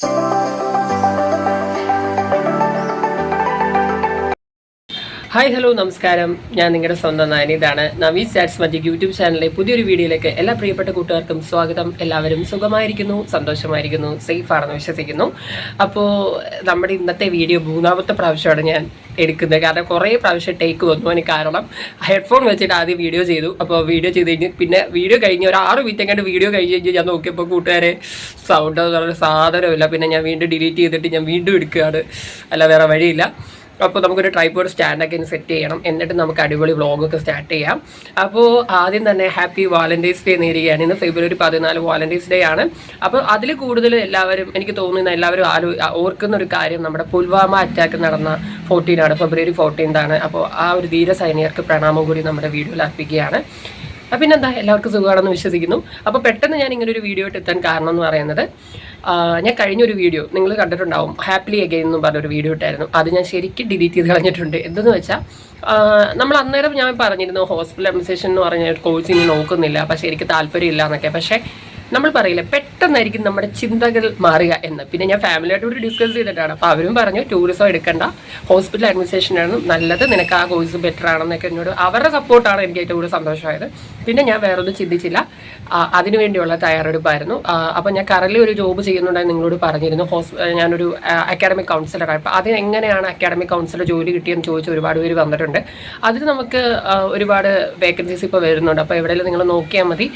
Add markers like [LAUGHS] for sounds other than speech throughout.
Thank you. Hi hello നമസ്കാരം. ഞാൻ നിങ്ങളുടെ സ്വന്തം നായനി ഇതാണ് നവീസ് ചാറ്റ്സ് മറ്റു യൂട്യൂബ് ചാനലിലെ പുതിയൊരു വീഡിയോയിലേക്ക് എല്ലാ പ്രിയപ്പെട്ട കൂട്ടുകാർക്കും സ്വാഗതം. എല്ലാവരും സുഖമായിരിക്കുന്നു സന്തോഷമായിരിക്കുന്നു സേഫ് ആണെന്ന് വിശ്വസിക്കുന്നു. അപ്പോൾ നമ്മുടെ ഇന്നത്തെ വീഡിയോ മൂന്നാമത്തെ പ്രാവശ്യമാണ് ഞാൻ എടുക്കുന്നത്. കാരണം കുറേ പ്രാവശ്യം ടേക്ക് വന്നു അതിന് കാരണം ഹെഡ്ഫോൺ വെച്ചിട്ട് ആദ്യം വീഡിയോ ചെയ്തു. അപ്പോൾ വീഡിയോ ചെയ്ത് കഴിഞ്ഞ് പിന്നെ വീഡിയോ കഴിഞ്ഞ് ഒരു ആറ് മിനിറ്റ് എങ്ങാണ്ട് വീഡിയോ കഴിഞ്ഞ് കഴിഞ്ഞ് ഞാൻ നോക്കിയപ്പോൾ കൂട്ടുകാരെ സൗണ്ട് സാധനമില്ല. പിന്നെ ഞാൻ വീണ്ടും ഡിലീറ്റ് ചെയ്തിട്ട് ഞാൻ വീണ്ടും എടുക്കുകയാണ്. അല്ല വേറെ വഴിയില്ല. അപ്പോൾ നമുക്കൊരു ട്രൈപ്പോഡ് സ്റ്റാൻഡൊക്കെ ഇനി സെറ്റ് ചെയ്യണം. എന്നിട്ട് നമുക്ക് അടിപൊളി വ്ളോഗൊക്കെ സ്റ്റാർട്ട് ചെയ്യാം. അപ്പോൾ ആദ്യം തന്നെ ഹാപ്പി വാലന്റൈൻസ് ഡേ നേരുകയാണ്. ഇന്ന് ഫെബ്രുവരി പതിനാല് വാലന്റൈൻസ് ഡേ ആണ്. അപ്പോൾ അതിൽ കൂടുതൽ എല്ലാവരും എനിക്ക് തോന്നുന്ന എല്ലാവരും ആലോ ഓർക്കുന്ന ഒരു കാര്യം നമ്മുടെ പുൽവാമ അറ്റാക്ക് നടന്ന ഫോർട്ടീൻ ആണ്. ഫെബ്രുവരി ഫോർട്ടീൻതാണ് അപ്പോൾ ആ ഒരു ധീര സൈനികർക്ക് പ്രണാമം കൂടി നമ്മുടെ വീഡിയോയിൽ അർപ്പിക്കുകയാണ്. അപ്പം പിന്നെന്താ എല്ലാവർക്കും സുഖമാണെന്ന് വിശ്വസിക്കുന്നു. അപ്പോൾ പെട്ടെന്ന് ഞാൻ ഇങ്ങനെ ഒരു വീഡിയോ ഇട്ട് എത്താൻ കാരണം എന്ന് പറയുന്നത് ഞാൻ കഴിഞ്ഞൊരു വീഡിയോ നിങ്ങൾ കണ്ടിട്ടുണ്ടാവും ഹാപ്പിലി അഗൈൻ എന്ന് പറഞ്ഞൊരു വീഡിയോ ഇട്ടായിരുന്നു. അത് ഞാൻ ശരിക്കും ഡിലീറ്റ് ചെയ്ത് കളഞ്ഞിട്ടുണ്ട്. എന്തെന്ന് വെച്ചാൽ നമ്മൾ അന്നേരം ഞാൻ പറഞ്ഞിരുന്നു ഹോസ്പിറ്റൽ അഡ്മിനിസ്ട്രേഷൻ എന്ന് പറഞ്ഞ കോഴ്സ് ഇനി നോക്കുന്നില്ല പക്ഷേ എനിക്ക് താല്പര്യമില്ല എന്നൊക്കെ. പക്ഷേ നമ്മൾ പറയില്ല പെട്ടെന്നായിരിക്കും നമ്മുടെ ചിന്തകൾ മാറുക എന്ന്. പിന്നെ ഞാൻ ഫാമിലിയായിട്ട് കൂടി ഡിസ്കസ് ചെയ്തിട്ടാണ്. അപ്പോൾ അവരും പറഞ്ഞു ടൂറിസം എടുക്കണ്ട. ഹോസ്പിറ്റൽ അഡ്മിനിസ്ട്രേഷനാണ് നല്ലത്. നിനക്ക് ആ കോഴ്സ് ബെറ്റർ ആണെന്നൊക്കെ എന്നോട് അവരുടെ സപ്പോർട്ടാണ് എനിക്ക് ഏറ്റവും കൂടുതൽ സന്തോഷമായത്. പിന്നെ ഞാൻ വേറൊന്നും ചിന്തിച്ചില്ല. അതിനുവേണ്ടിയുള്ള തയ്യാറെടുപ്പായിരുന്നു. അപ്പോൾ ഞാൻ കറലി ഒരു ജോബ് ചെയ്യുന്നുണ്ടെന്ന് നിങ്ങളോട് പറഞ്ഞിരുന്നു. ഹോസ് ഞാനൊരു അക്കാഡമിക് കൗൺസിലറാണ് അപ്പോൾ അത് എങ്ങനെയാണ് അക്കാഡമിക് കൗൺസിലർ ജോലി കിട്ടിയെന്ന് ചോദിച്ച് ഒരുപാട് പേര് വന്നിട്ടുണ്ട്. അതിൽ നമുക്ക് ഒരുപാട് വേക്കൻസീസ് ഇപ്പോൾ വരുന്നുണ്ട്. അപ്പോൾ എവിടെയെങ്കിലും നിങ്ങൾ നോക്കിയാൽ മതി.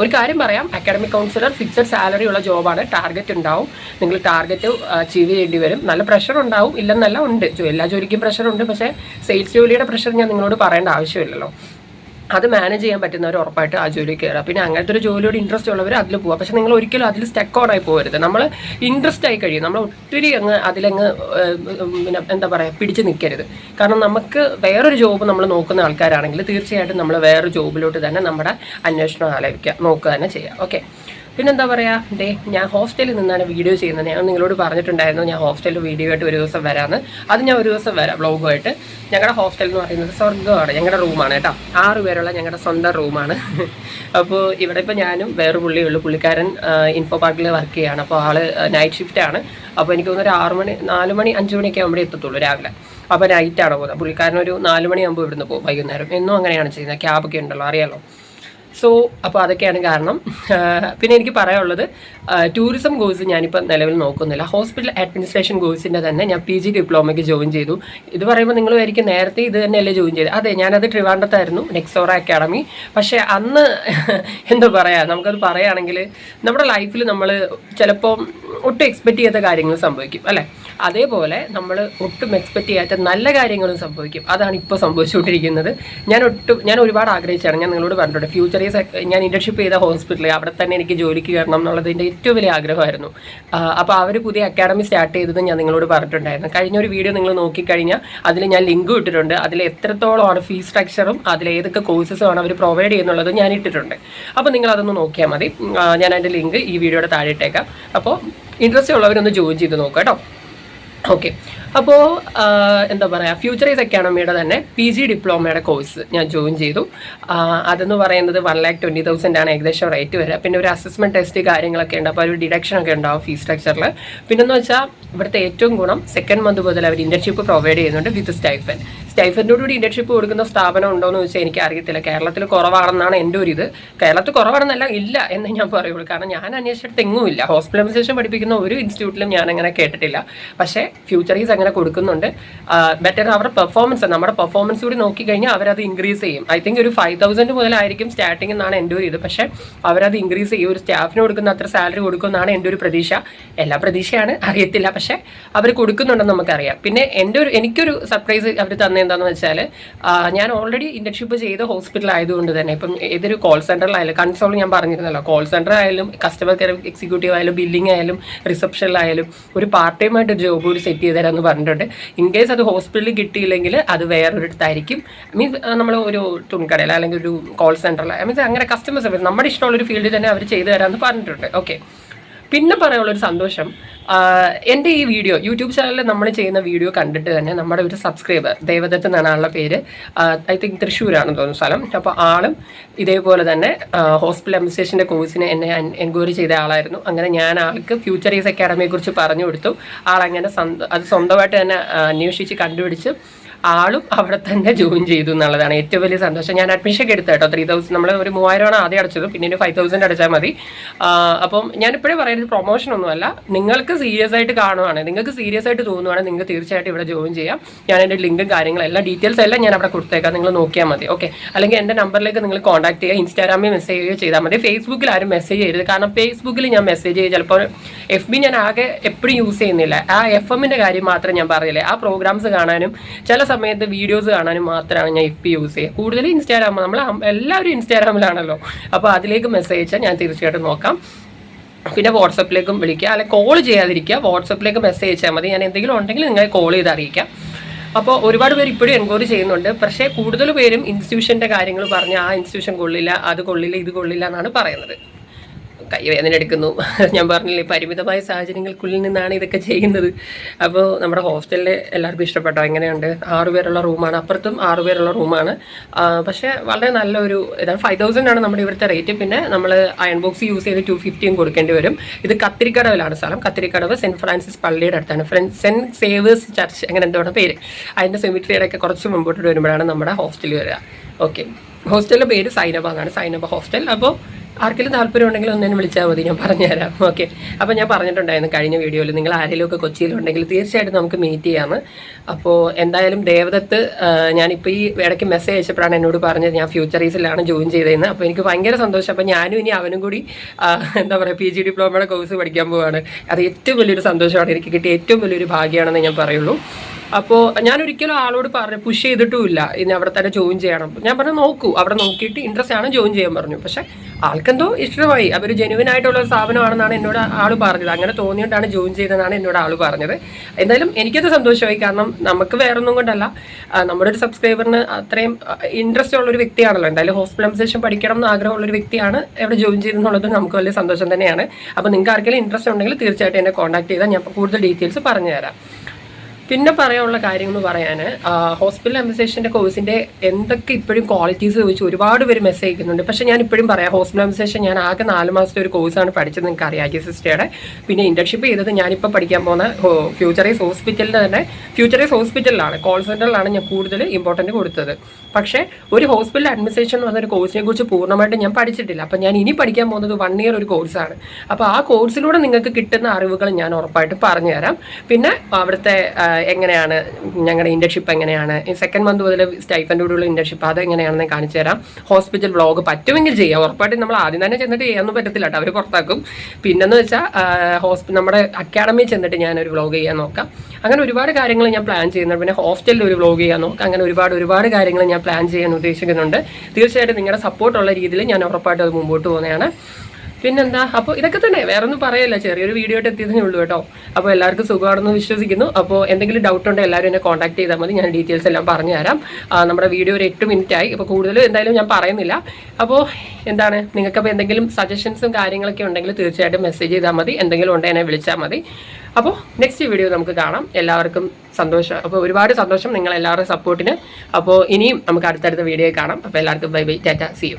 ഒരു കാര്യം പറയാം. അക്കാഡമിക് കൗൺസിലർ ഫിക്സഡ് സാലറി ഉള്ള ജോബാണ്. ടാർഗറ്റ് ഉണ്ടാവും. നിങ്ങൾ ടാർഗറ്റ് അച്ചീവ് ചെയ്യേണ്ടി വരും. നല്ല പ്രഷർ ഉണ്ടാവും. ഇല്ലെന്നല്ല ഉണ്ട്. എല്ലാ ജോലിക്കും പ്രഷർ ഉണ്ട്. പക്ഷേ സെയിൽസ് ജോലിയുടെ പ്രഷർ ഞാൻ നിങ്ങളോട് പറയേണ്ട ആവശ്യമില്ലല്ലോ. അത് മാനേജ് ചെയ്യാൻ പറ്റുന്നവർ ഉറപ്പായിട്ട് ആ ജോലി കയറുക പിന്നെ അങ്ങനത്തെ ഒരു ജോലിയോട് ഇൻട്രസ്റ്റ് ഉള്ളവർ അതിൽ പോവുക പക്ഷെ നിങ്ങൾ ഒരിക്കലും അതിൽ സ്റ്റക്ക് ഓൺ ആയി പോകരുത് നമ്മൾ ഇൻട്രസ്റ്റ് ആയി കഴിയും. നമ്മൾ ഒത്തിരി അങ്ങ് അതിലങ്ങ് പിന്നെ എന്താ പറയുക പിടിച്ച് നിൽക്കരുത് കാരണം നമുക്ക് വേറൊരു ജോബ് നമ്മൾ നോക്കുന്ന ആൾക്കാരാണെങ്കിൽ തീർച്ചയായിട്ടും നമ്മൾ വേറൊരു ജോബിലോട്ട് തന്നെ നമ്മുടെ അന്വേഷണം ആലോചിക്കുക നോക്കുക തന്നെ ചെയ്യുക ഓക്കെ പിന്നെന്താ പറയുക ഡേ ഞാൻ ഹോസ്റ്റലിൽ നിന്നാണ് വീഡിയോ ചെയ്യുന്നത്. ഞാൻ നിങ്ങളോട് പറഞ്ഞിട്ടുണ്ടായിരുന്നു ഞാൻ ഹോസ്റ്റലിൽ വീഡിയോ ആയിട്ട് ഒരു ദിവസം വരാമെന്ന് അത് ഞാൻ ഒരു ദിവസം വരാം വ്ളോഗുമായിട്ട്. ഞങ്ങളുടെ ഹോസ്റ്റൽ എന്ന് പറയുന്നത് സ്വർഗമാണ് ഞങ്ങളുടെ റൂമാണ് കേട്ടോ. ആറ് പേരുള്ള ഞങ്ങളുടെ സ്വന്തം റൂമാണ്. അപ്പോൾ ഇവിടെ ഇപ്പോൾ ഞാനും വേറെ പുള്ളിയുള്ളൂ പുള്ളിക്കാരൻ ഇൻഫോ പാർക്കിൽ വർക്ക് ചെയ്യുകയാണ് അപ്പോൾ ആൾ നൈറ്റ് ഷിഫ്റ്റ് ആണ്. അപ്പോൾ എനിക്ക് തോന്നുന്നു ഒരു ആറ് മണി നാല് മണി അഞ്ച് മണിയൊക്കെ ആകുമ്പോഴേ എത്തത്തുള്ളൂ രാവിലെ. അപ്പോൾ നൈറ്റാണ് പോകുന്നത്. പുള്ളിക്കാരൻ ഒരു നാല് മണിയാകുമ്പോൾ ഇവിടുന്ന് പോകും വൈകുന്നേരം. എന്നും അങ്ങനെയാണ് ചെയ്യുന്നത്. ക്യാബൊക്കെ ഉണ്ടല്ലോ അറിയാലോ? സോ അപ്പോൾ അതൊക്കെയാണ് കാരണം. പിന്നെ എനിക്ക് പറയാനുള്ളത് ടൂറിസം കോഴ്സ് ഞാനിപ്പോൾ നിലവിൽ നോക്കുന്നില്ല. ഹോസ്പിറ്റൽ അഡ്മിനിസ്ട്രേഷൻ കോഴ്സിന്റെ തന്നെ ഞാൻ പി ജി ഡിപ്ലോമയ്ക്ക് ജോയിൻ ചെയ്തു. ഇത് പറയുമ്പോൾ നിങ്ങൾ ആയിരിക്കും നേരത്തെ ഇത് തന്നെയല്ലേ ജോയിൻ ചെയ്തത്. അതെ ഞാനത് ട്രിവാൻഡത്തായിരുന്നു നെക്സോറ അക്കാഡമി പക്ഷേ അന്ന് [LAUGHS] എന്താ പറയുക നമുക്കത് പറയുകയാണെങ്കിൽ നമ്മുടെ ലൈഫിൽ നമ്മൾ ചിലപ്പോൾ ഒട്ടും എക്സ്പെക്റ്റ് ചെയ്യാത്ത കാര്യങ്ങൾ സംഭവിക്കും അല്ലേ? അതേപോലെ നമ്മൾ ഒട്ടും എക്സ്പെക്റ്റ് ചെയ്യാത്ത നല്ല കാര്യങ്ങളും സംഭവിക്കും. അതാണ് ഇപ്പോൾ സംഭവിച്ചുകൊണ്ടിരിക്കുന്നത്. ഞാൻ ഒട്ടും ഞാൻ ഒരുപാട് ആഗ്രഹിച്ചാണ് ഞാൻ നിങ്ങളോട് പറഞ്ഞിട്ടുണ്ട് ഫ്യൂച്ചറീസ് ഞാൻ ഇന്റേൺഷിപ്പ് ചെയ്ത ഹോസ്പിറ്റലിൽ അവിടെ തന്നെ എനിക്ക് ജോലിക്ക് കയറണം എന്നുള്ളത് എന്റെ ഏറ്റവും വലിയ ആഗ്രഹമായിരുന്നു. അപ്പോൾ അവർ പുതിയ അക്കാഡമി സ്റ്റാർട്ട് ചെയ്തത് ഞാൻ നിങ്ങളോട് പറഞ്ഞിട്ടുണ്ടായിരുന്നു. കഴിഞ്ഞ ഒരു വീഡിയോ നിങ്ങൾ നോക്കിക്കഴിഞ്ഞാൽ അതിൽ ഞാൻ ലിങ്ക് ഇട്ടിട്ടുണ്ട്. അതിൽ എത്രത്തോളമാണ് ഫീസ് സ്ട്രക്ചറും അതിൽ ഏതൊക്കെ കോഴ്സസുമാണ് അവർ പ്രൊവൈഡ് ചെയ്യുന്നുള്ളത് ഞാൻ ഇട്ടിട്ടുണ്ട്. അപ്പോൾ നിങ്ങൾ അതൊന്ന് നോക്കിയാൽ മതി. ഞാൻ അതിന്റെ ലിങ്ക് ഈ വീഡിയോയുടെ താഴെ ഇട്ടേക്കാം. അപ്പോൾ ഇൻട്രസ്റ്റ് ഉള്ളവരൊന്ന് ജോയിൻ ചെയ്ത് നോക്കാം കേട്ടോ. ഓക്കെ അപ്പോൾ എന്താ പറയുക ഫ്യൂച്ചറൈസ് അക്കാഡമിയുടെ തന്നെ പി ജി ഡിപ്ലോമയുടെ കോഴ്സ് ഞാൻ ജോയിൻ ചെയ്തു. അതെന്ന് പറയുന്നത് വൺ ലാക്ക് ട്വന്റി തൗസൻഡ് ആണ് ഏകദേശം റേറ്റ് വരിക. പിന്നെ ഒരു അസസ്മെന്റ് ടെസ്റ്റ് കാര്യങ്ങളൊക്കെ ഉണ്ട്. അപ്പോൾ ഒരു ഡിഡക്ഷൻ ഒക്കെ ഉണ്ടാവും ഫീസ് സ്ട്രക്ചറിൽ പിന്നെന്ന് വെച്ചാൽ ഇവിടുത്തെ ഏറ്റവും ഗുണം സെക്കൻഡ് മന്ത് മുതൽ അവർ ഇന്റർഷിപ്പ് പ്രൊവൈഡ് ചെയ്യുന്നുണ്ട് വിത്ത് സ്റ്റൈഫൻ സ്റ്റൈഫനോട് കൂടി ഇന്റർഷിപ്പ് കൊടുക്കുന്ന സ്ഥാപനം ഉണ്ടോ എന്ന് ചോദിച്ചാൽ എനിക്ക് അറിയത്തില്ല കേരളത്തിൽ കുറവാണെന്നാണ് എന്റെ ഒരു ഇത് കേരളത്തിൽ കുറവാണെന്നല്ല ഇല്ല എന്ന് ഞാൻ പറയുള്ളൂ. കാരണം ഞാൻ അന്വേഷിച്ചിടത്ത് എങ്ങുമില്ല ഹോസ്പിറ്റൽ പഠിപ്പിക്കുന്ന ഒരു ഇൻസ്റ്റിറ്റ്യൂട്ടിലും ഞാൻ അങ്ങനെ കേട്ടിട്ടില്ല. പക്ഷേ ഫ്യൂച്ചറീസ് അങ്ങനെ കൊടുക്കുന്നുണ്ട്. ബെറ്റർ അവരുടെ പെർഫോമൻസ് നമ്മുടെ പെർഫോമൻസ് കൂടി നോക്കിക്കഴിഞ്ഞാൽ അവരത് ഇൻക്രീസ് ചെയ്യും. ഐ തിങ്ക് ഒരു ഫൈവ് തൗസൻഡ് മുതലായിരിക്കും സ്റ്റാർട്ടിംഗ് എന്നാണ് എന്റെ ഒരു ഇത്. പക്ഷേ അവരത് ഇൻക്രീസ് ചെയ്യും. ഒരു സ്റ്റാഫിന് കൊടുക്കുന്ന അത്ര സാലറി കൊടുക്കുമെന്നാണ് എന്റെ ഒരു പ്രതീക്ഷ. എല്ലാ പ്രതീക്ഷയാണ്. അറിയത്തില്ല. പക്ഷേ അവർ കൊടുക്കുന്നുണ്ടെന്ന് നമുക്കറിയാം. പിന്നെ എന്റെ ഒരു എനിക്കൊരു സർപ്രൈസ് അവർ തന്നെന്താന്ന് വെച്ചാൽ ഞാൻ ഓൾറെഡി ഇന്റർഷിപ്പ് ചെയ്ത ഹോസ്പിറ്റൽ ആയതുകൊണ്ട് തന്നെ ഇപ്പം ഏതൊരു കോൾ സെന്ററിലായാലും കൺസോൾ ഞാൻ പറഞ്ഞിരുന്നല്ലോ കോൾ സെന്റർ ആയാലും കസ്റ്റമർ കെയർ എക്സിക്യൂട്ടീവ് ആയാലും ബില്ലിംഗ് ആയാലും റിസപ്ഷനിലായാലും ഒരു പാർട്ട് ടൈം ആയിട്ട് ജോബ് കൂടി സെറ്റ് ചെയ്ത് തരാമെന്ന് പറഞ്ഞിട്ടുണ്ട്. ഇൻ കേസ് അത് ഹോസ്പിറ്റലിൽ കിട്ടിയില്ലെങ്കിൽ അത് വേറൊരിടത്തായിരിക്കും. മീൻസ് നമ്മൾ ഒരു തുണിക്കടയിൽ അല്ലെങ്കിൽ ഒരു കോൾ സെന്ററിൽ മീൻസ് അങ്ങനെ കസ്റ്റമേഴ്സ് നമ്മുടെ ഇഷ്ടമുള്ള ഒരു ഫീൽഡിൽ തന്നെ അവർ ചെയ്തു തരാമെന്ന് പറഞ്ഞിട്ടുണ്ട്. ഓക്കെ പിന്നെ പറയാനുള്ളൊരു സന്തോഷം എന്റെ ഈ വീഡിയോ യൂട്യൂബ് ചാനലിൽ നമ്മൾ ചെയ്യുന്ന വീഡിയോ കണ്ടിട്ട് തന്നെ നമ്മുടെ ഒരു സബ്സ്ക്രൈബർ ദേവദത്ത് എന്നാണ് ആളുടെ പേര് ഐ തിങ്ക് തൃശ്ശൂരാണെന്ന് തോന്നുന്നു സ്ഥലം. അപ്പോൾ ആളും ഇതേപോലെ തന്നെ ഹോസ്പിറ്റൽ അഡ്മിനിസ്ട്രേഷന്റെ കോഴ്സിന് എന്നെ എൻക്വയറി ചെയ്ത ആളായിരുന്നു. അങ്ങനെ ഞാൻ ആൾക്ക് ഫ്യൂച്ചറീസ് ഈസ് കുറിച്ച് പറഞ്ഞു കൊടുത്തു. ആളങ്ങനെ അത് സ്വന്തമായിട്ട് തന്നെ അന്വേഷിച്ച് കണ്ടുപിടിച്ച് ആളും അവിടെ തന്നെ ജോയിൻ ചെയ്തു എന്നുള്ളതാണ് ഏറ്റവും വലിയ സന്തോഷം. ഞാൻ അഡ്മിഷൻ എടുത്ത കേട്ടോ. ത്രീ തൗസൻഡ് നമ്മൾ ഒരു മൂവായിരമാണ് ആദ്യം അടച്ചത് പിന്നെ ഒരു ഫൈവ് തൗസൻഡ് അടച്ചാൽ മതി. അപ്പം ഞാൻ ഇപ്പോഴേ പറയുന്നത് പ്രൊമോഷൻ ഒന്നുമല്ല നിങ്ങൾക്ക് സീരിയസ് ആയിട്ട് കാണുവാണ്. നിങ്ങൾക്ക് സീരിയസ് ആയിട്ട് തോന്നുവാണെങ്കിൽ നിങ്ങൾക്ക് തീർച്ചയായിട്ടും ഇവിടെ ജോയിൻ ചെയ്യാം. ഞാൻ എന്റെ ലിങ്കും കാര്യങ്ങളും എല്ലാ ഡീറ്റെയിൽസ് എല്ലാം ഞാൻ അവിടെ കൊടുത്തേക്കാം. നിങ്ങൾ നോക്കിയാൽ മതി. ഓക്കെ അല്ലെങ്കിൽ എന്റെ നമ്പറിലേക്ക് നിങ്ങൾ കോൺടാക്ട് ചെയ്യുക. ഇൻസ്റ്റാഗ്രാമിൽ മെസ്സേജ് ചെയ്യുകയോ ചെയ്താൽ മതി. ഫേസ്ബുക്കിൽ ആരും മെസ്സേജ് ചെയ്യരുത്. കാരണം ഫേസ്ബുക്കിൽ ഞാൻ മെസ്സേജ് ചെയ്ത് ചിലപ്പോൾ എഫ് ബി ഞാൻ ആകെ എപ്പോഴും യൂസ് ചെയ്യുന്നില്ല. ആ എഫ് എമ്മിന്റെ കാര്യം മാത്രം ഞാൻ പറയില്ലേ. ആ പ്രോഗ്രാംസ് കാണാനും ചില സമയത്ത് വീഡിയോസ് കാണാനും മാത്രമാണ് ഞാൻ ഇപ്പം യൂസ് ചെയ്യുക. കൂടുതൽ ഇൻസ്റ്റാഗ്രാം നമ്മൾ എല്ലാവരും ഇൻസ്റ്റാഗ്രാമിലാണല്ലോ അപ്പോൾ അതിലേക്ക് മെസ്സേജ് അയച്ചാൽ ഞാൻ തീർച്ചയായിട്ടും നോക്കാം. പിന്നെ വാട്സപ്പിലേക്കും വിളിക്കുക അല്ലെങ്കിൽ കോൾ ചെയ്യാതിരിക്കുക. വാട്സപ്പിലേക്ക് മെസ്സേജ് അയച്ചാൽ മതി. ഞാൻ എന്തെങ്കിലും ഉണ്ടെങ്കിൽ നിങ്ങളെ കോൾ ചെയ്ത് അറിയിക്കാം. അപ്പോൾ ഒരുപാട് പേര് ഇപ്പോഴും എൻക്വയറി ചെയ്യുന്നുണ്ട്. പക്ഷേ കൂടുതൽ പേരും ഇൻസ്റ്റിറ്റ്യൂഷന്റെ കാര്യങ്ങൾ പറഞ്ഞ് ആ ഇൻസ്റ്റിറ്റ്യൂഷൻ കൊള്ളില്ല അത് കൊള്ളില്ല ഇത് കൊള്ളില്ല എന്നാണ് പറയുന്നത്. കൈവേദന എടുക്കുന്നു. [LAUGHS] ഞാൻ പറഞ്ഞില്ലേ പരിമിതമായ സാഹചര്യങ്ങൾക്കുള്ളിൽ നിന്നാണ് ഇതൊക്കെ ചെയ്യുന്നത്. അപ്പോൾ നമ്മുടെ ഹോസ്റ്റലിൽ എല്ലാവർക്കും ഇഷ്ടപ്പെട്ടോ? എങ്ങനെയുണ്ട്? ആറുപേരുള്ള റൂമാണ്. അപ്പുറത്തും ആറുപേരുള്ള റൂമാണ്. പക്ഷേ വളരെ നല്ലൊരു ഇതാണ് ഫൈവ് തൗസൻഡ് ആണ് നമ്മുടെ ഇവിടുത്തെ റേറ്റ്. പിന്നെ നമ്മൾ അയൺ ബോക്സ് യൂസ് ചെയ്ത് ടു ഫിഫ്റ്റിയും കൊടുക്കേണ്ടി വരും. ഇത് കത്തിരിക്കടവിലാണ് സ്ഥലം. കത്തിരിക്കടവ് സെന്റ് ഫ്രാൻസിസ് പള്ളിയുടെ അടുത്താണ്. Front Saint Xavier's church. അങ്ങനെ എന്താണ് പേര്? അതിന്റെ സെമിട്രിയുടെ ഒക്കെ കുറച്ച് മുമ്പോട്ട് വരുമ്പോഴാണ് നമ്മുടെ ഹോസ്റ്റലിൽ വരിക. ഓക്കെ. ഹോസ്റ്റലിന്റെ പേര് സൈനബ എന്നാണ്. സൈനബ ഹോസ്റ്റൽ. അപ്പോൾ ആർക്കെങ്കിലും താല്പര്യം ഉണ്ടെങ്കിൽ ഒന്നെ വിളിച്ചാൽ മതി ഞാൻ പറഞ്ഞുതരാം. ഓക്കെ അപ്പോൾ ഞാൻ പറഞ്ഞിട്ടുണ്ടായിരുന്നു കഴിഞ്ഞ വീഡിയോയിൽ നിങ്ങൾ ആരെങ്കിലുമൊക്കെ കൊച്ചിയിലുണ്ടെങ്കിൽ തീർച്ചയായിട്ടും നമുക്ക് മീറ്റ് ചെയ്യാമെന്ന് അപ്പോൾ എന്തായാലും ദേവദത്ത് ഞാനിപ്പോൾ ഈ ഇടയ്ക്ക് മെസ്സേജ് അയച്ചപ്പോഴാണ് എന്നോട് പറഞ്ഞത് ഞാൻ ഫ്യൂച്ചറീസിലാണ് ജോയിൻ ചെയ്തതെന്ന്. അപ്പോൾ എനിക്ക് ഭയങ്കര സന്തോഷം. അപ്പോൾ ഞാനും ഇനി അവനും കൂടി എന്താ പറയുക പി ജി ഡിപ്ലോമയുടെ കോഴ്സ് പഠിക്കാൻ പോവാണ്. അത് ഏറ്റവും വലിയൊരു സന്തോഷമാണ്. എനിക്ക് കിട്ടിയ ഏറ്റവും വലിയൊരു ഭാഗ്യമാണെന്ന് ഞാൻ പറയുള്ളൂ. അപ്പോൾ ഞാൻ ഒരിക്കലും ആളോട് പറഞ്ഞു പുഷ് ചെയ്തിട്ടുമില്ല. ഇനി അവിടെ തന്നെ ജോയിൻ ചെയ്യണം. ഞാൻ പറഞ്ഞു നോക്കൂ. അവിടെ നോക്കിയിട്ട് ഇൻട്രസ്റ്റ് ആണ് ജോയിൻ ചെയ്യാൻ പറഞ്ഞു. പക്ഷേ ആൾക്കെന്തോ ഇഷ്ടമായി. അവർ ജെനുവിൻ ആയിട്ടുള്ള സ്ഥാപനമാണെന്നാണ് എന്നോട് ആൾ പറഞ്ഞത്. അങ്ങനെ തോന്നിയിട്ടാണ് ജോയിൻ ചെയ്തതെന്നാണ് എന്നോട് ആൾ പറഞ്ഞത്. എന്തായാലും എനിക്കത് സന്തോഷമായി. കാരണം നമുക്ക് വേറെ ഒന്നും കൊണ്ടല്ല നമ്മുടെ ഒരു സബ്സ്ക്രൈബറിന് അത്രയും ഇൻട്രസ്റ്റ് ഉള്ള ഒരു വ്യക്തിയാണല്ലോ. എന്തായാലും ഹോസ്പിറ്റലൈസേഷൻ പഠിക്കണം എന്ന് ആഗ്രഹമുള്ള ഒരു വ്യക്തിയാണ് എവിടെ ജോയിൻ ചെയ്തെന്നുള്ളത് നമുക്ക് വലിയ സന്തോഷം തന്നെയാണ്. അപ്പോൾ നിങ്ങൾക്ക് ആർക്കെങ്കിലും ഇൻട്രസ്റ്റ് ഉണ്ടെങ്കിൽ തീർച്ചയായിട്ടും എന്നെ കോൺടാക്ട് ചെയ്താൽ ഞാൻ കൂടുതൽ ഡീറ്റെയിൽസ് പറഞ്ഞു തരാം പിന്നെ പറയാനുള്ള കാര്യങ്ങൾ പറയാൻ ഹോസ്പിറ്റൽ അഡ്മിനിസ്ട്രേഷന്റെ കോഴ്സിന്റെ എന്തൊക്കെ ഇപ്പോഴും ക്വാളിറ്റീസ് ചോദിച്ച് ഒരുപാട് പേര് മെസ്സേജ് അയക്കുന്നുണ്ട് പക്ഷേ ഞാൻ ഇപ്പോഴും പറയാം ഹോസ്പിറ്റൽ അഡ്മിനിസ്ട്രേഷൻ ഞാൻ ആകെ നാല് മാസത്തെ ഒരു കോഴ്സാണ് പഠിച്ചത് നിങ്ങൾക്ക് അറിയാം സിസ്റ്റയുടെ പിന്നെ ഇന്റർഷിപ്പ് ചെയ്തത് ഞാനിപ്പോൾ പഠിക്കാൻ പോകുന്ന ഫ്യൂച്ചറൈസ് ഹോസ്പിറ്റലിന്റെ തന്നെ ഫ്യൂച്ചറൈസ് ഹോസ്പിറ്റലിലാണ് കോൾ സെന്ററിലാണ് ഞാൻ കൂടുതൽ ഇമ്പോർട്ടന്റ് കൊടുത്തത്. പക്ഷേ ഒരു ഹോസ്പിറ്റൽ അഡ്മിനിസ്ട്രേഷൻ എന്ന് പറഞ്ഞൊരു കോഴ്സിനെ കുറിച്ച് പൂർണമായിട്ട് ഞാൻ പഠിച്ചിട്ടില്ല. അപ്പോൾ ഞാൻ ഇനി പഠിക്കാൻ പോകുന്നത് വൺ ഇയർ ഒരു കോഴ്സാണ് അപ്പോൾ ആ കോഴ്സിലൂടെ നിങ്ങൾക്ക് കിട്ടുന്ന അറിവുകൾ ഞാൻ ഉറപ്പായിട്ട് പറഞ്ഞുതരാം. പിന്നെ അവിടുത്തെ എങ്ങനെയാണ് ഞങ്ങളുടെ ഇന്റർഷിപ്പ് എങ്ങനെയാണ് സെക്കൻഡ് മന്ത് മുതൽ സ്റ്റൈഫന്റെ കൂടെയുള്ള ഇന്റർഷിപ്പ് അത് എങ്ങനെയാണെന്ന് കാണിച്ചു തരാം. ഹോസ്പിറ്റൽ വ്ളോഗ് പറ്റുമെങ്കിൽ ചെയ്യാം ഉറപ്പായിട്ടും നമ്മൾ ആദ്യം തന്നെ ചെന്നിട്ട് ചെയ്യാനൊന്നും പറ്റത്തില്ല കേട്ടോ അവർ പുറത്താക്കും. പിന്നെന്ന് വെച്ചാൽ ഹോസ്പി നമ്മുടെ അക്കാഡമിയിൽ ചെന്നിട്ട് ഞാൻ ഒരു വ്ളോഗ് ചെയ്യാൻ നോക്കാം. അങ്ങനെ ഒരുപാട് കാര്യങ്ങൾ ഞാൻ പ്ലാൻ ചെയ്യുന്നുണ്ട്. പിന്നെ ഹോസ്റ്റലിൽ ഒരു വ്ളോഗ് ചെയ്യാൻ നോക്കാം. അങ്ങനെ ഒരുപാട് ഒരുപാട് കാര്യങ്ങൾ ഞാൻ പ്ലാൻ ചെയ്യാൻ ഉദ്ദേശിക്കുന്നുണ്ട്. തീർച്ചയായിട്ടും നിങ്ങളുടെ സപ്പോർട്ടുള്ള രീതിയിൽ ഞാൻ ഉറപ്പായിട്ടും അത് മുമ്പോട്ട് പോകുന്നതാണ്. പിന്നെന്താ? അപ്പോൾ ഇതൊക്കെ തന്നെ. വേറെ ഒന്നും പറയല്ല. ചെറിയൊരു വീഡിയോ ആയിട്ട് എത്തിയതേ ഉള്ളൂ കേട്ടോ. അപ്പോൾ എല്ലാവർക്കും സുഖമാണെന്ന് വിശ്വസിക്കുന്നു. അപ്പോൾ എന്തെങ്കിലും ഡൗട്ട് ഉണ്ടെങ്കിൽ എല്ലാവരും എന്നെ കോൺടാക്ട് ചെയ്താൽ മതി. ഞാൻ ഡീറ്റെയിൽസ് എല്ലാം പറഞ്ഞു തരാം. നമ്മുടെ വീഡിയോ ഒരു എട്ട് മിനിറ്റ് ആയി. അപ്പോൾ കൂടുതലും എന്തായാലും ഞാൻ പറയുന്നില്ല. അപ്പോൾ എന്താണ്? നിങ്ങൾക്കപ്പോൾ എന്തെങ്കിലും സജഷൻസും കാര്യങ്ങളൊക്കെ ഉണ്ടെങ്കിൽ തീർച്ചയായിട്ടും മെസ്സേജ് ചെയ്താൽ മതി. എന്തെങ്കിലും ഉണ്ടെങ്കിൽ എന്നെ വിളിച്ചാൽ മതി. അപ്പോൾ നെക്സ്റ്റ് വീഡിയോ നമുക്ക് കാണാം. എല്ലാവർക്കും സന്തോഷം. അപ്പോൾ ഒരുപാട് സന്തോഷം നിങ്ങൾ എല്ലാവരുടെയും സപ്പോർട്ടിന് അപ്പോൾ ഇനിയും നമുക്ക് അടുത്തടുത്ത വീഡിയോ കാണാം. അപ്പോൾ എല്ലാവർക്കും bye bye tata see you